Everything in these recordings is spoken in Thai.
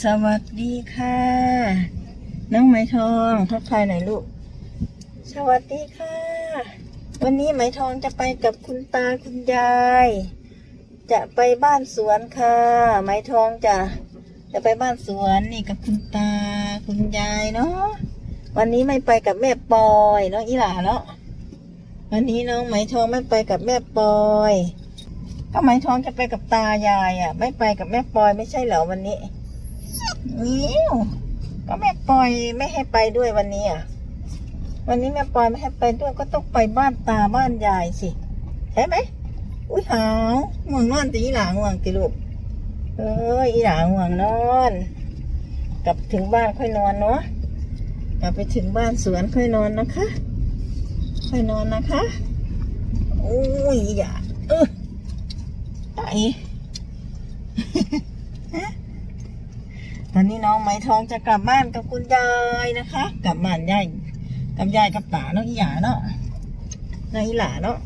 สวัสดีค่ะ น้องไหมทองทักทายหน่อยลูก สวัสดีค่ะ วันนี้ไหมทองจะไปกับคุณตาคุณยาย จะไปบ้านสวนค่ะ ไหมทองจะจะไปบ้านสวนนี่กับคุณตาคุณยายเนาะวันนี้ไม่ไปกับแม่ปอยเนาะอีหล่าเนาะวันนี้น้องไหมทองไม่ไปกับแม่ปอยก็ไหมทองจะไปกับตายายอะ ไม่ไปกับแม่ปอยไม่ใช่เหรอวันนี้ นิ้วก็แม่ปอยไม่ให้ไปด้วยวันนี้อะ วันนี้แม่ปอยไม่ให้ไปด้วยก็ต้องไปบ้านตาบ้านยายสิ ใช่ไหม อุ้ยหาวง่วงนอนตีหลาง่วงตีลูกเอออีหลาง่วงนอน กลับถึงบ้านค่อยนอนเนาะ กลับไปถึงบ้านสวนค่อยนอนนะคะ ค่อยนอนนะคะ อุ้ยอย่าเออไตตอ นนี้องไหมทองจะกลับบ้านกับคุณยายนะคะ กลับบ้านยายกับยายกับตาเนาะอีหยาเนาะนายอีหลาเนาะ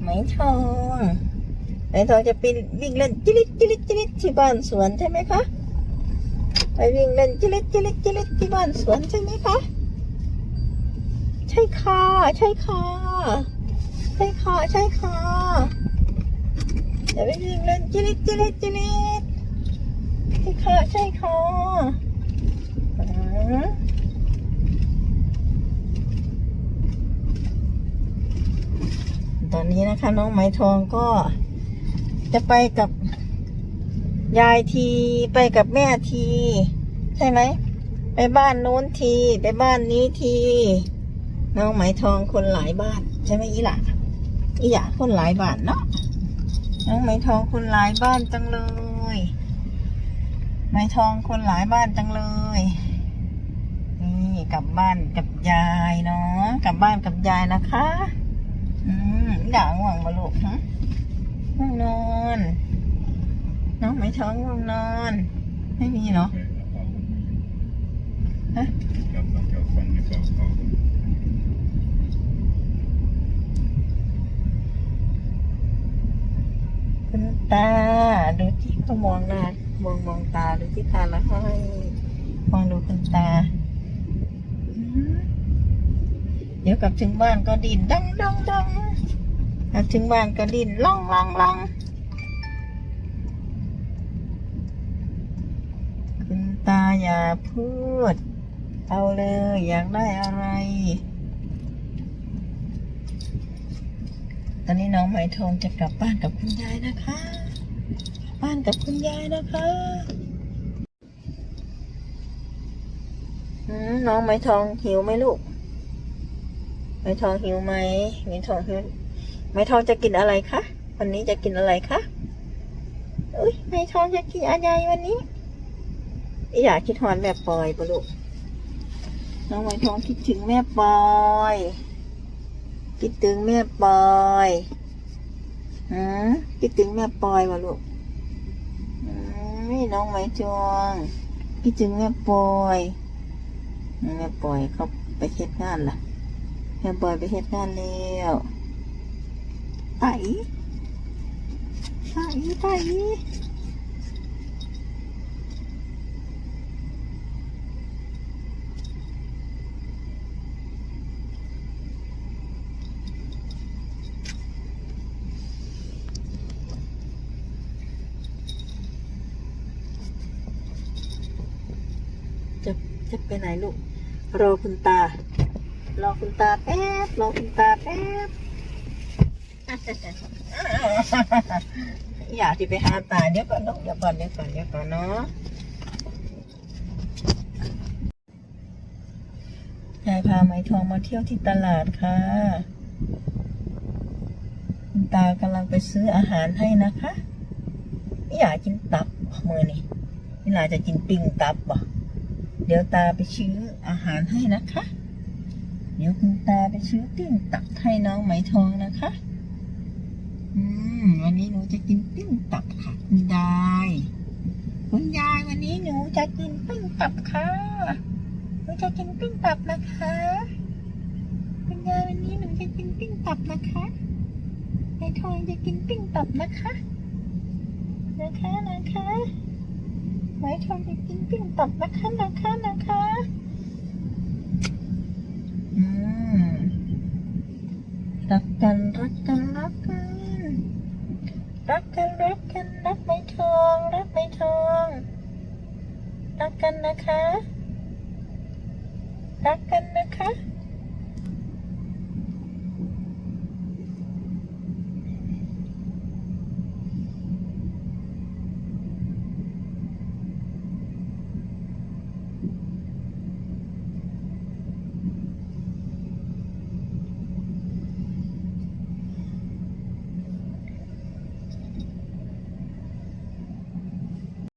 ไหมทองไหมทองจะไปวิ่งเล่นจิลิจิลิจิลิที่บ้านสวนใช่ไหมคะไปวิ่งเล่นจิลิจิลิจิลิที่บ้านสวนใช่ไหมคะใช่ค่ะใช่ค่ะใช่ค่ะใช่ค่ะอย่าไปยิงเล่นจิลิจิลิจิลิด ใช่ค่ะใช่ค่ะอ่าตอนนี้นะคะ น้องไหมทองก็จะไปกับยายทีไปกับแม่ที ใช่ไหม ไปบ้านโน้นที ไปบ้านนี้ที น้องไหมทองคนหลายบ้าน ใช่ไหมอีหล่ะอีหยาคนหลายบ้านเนาะน้องไหมทองคนหลายบ้านจังเลย ไหมทองคนหลายบ้านจังเลย นี่กลับบ้านกับยายเนาะกลับบ้านกับยายนะคะ อืมอีหล่าง่วงมาลูกฮะง่วงนอนน้องไหมทองง่วงนอน ไม่มีเนาะฮะกับกับกับฟังในเป่าเขาคุณตาดูที่เขามองหน้า มองมองตาดูที่ตาแล้วให้มองดูคุณตา เดี๋ยวกลับถึงบ้านก็ดินดังดังดังกลับถึงบ้านก็ดินล่องล่องล่องคุณตาอย่าพูด เอาเลย อยากได้อะไร ตอนนี้น้องไหมทองจะกลับบ้านกับคุณยายนะคะ บ้านกับคุณยายนะคะน้องไหมทองหิวไหมลูกไหมทองหิวไหมไหมทองหิวไหมทองจะกินอะไรคะวันนี้จะกินอะไรคะอุ้ยไหมทองจะกินอะไรวันนี้อยากคิดหอนแม่ปอยปะลูกน้องไหมทองคิดถึงแม่ปอย คิดถึงแม่ปอยฮะคิดถึงแม่ปอยวะลูก มน้องไหมจวงพี่จึงแม่ปอยแม่ปอยเขาไปเฮ็ดงานล่ะแม่ปอยไปเฮ็ดงานแล้วไปไปไป จะไปไหนลูก รอคุณตา รอคุณตาแป๊บ รอคุณตาแป๊บอยากที่ไปหาตาเดี๋ยวก่อนเนาะเดี๋ยวก่อนเดี๋ยวก่อนเดี๋ยวก่อนเนาะยายพาไหมทองมาเที่ยวที่ตลาดค่ะคุณตากำลังไปซื้ออาหารให้นะคะ อยากกินตับมือนี่นี่ลาจะกินปิ้งตับบ่ เดี๋ยวตาไปซื้ออาหารให้นะคะ เดี๋ยวคุณตาไปซื้อปิ้งตับให้น้องไหมทองนะคะ อืม วันนี้หนูจะกินปิ้งตับค่ะคุณยาย คุณยายวันนี้หนูจะกินปิ้งตับค่ะ หนูจะกินปิ้งตับนะคะ คุณยายวันนี้หนูจะกินปิ้งตับนะคะในทองจะกินปิ้งตับนะคะ นะคะนะคะ ไหมทองจะกินปิ้งตับนะคะนะคะนะคะอืมรักกันรักกันรักกันรักกันรักกันรักไหมทองรักไหมทองรักกันนะคะรักกัน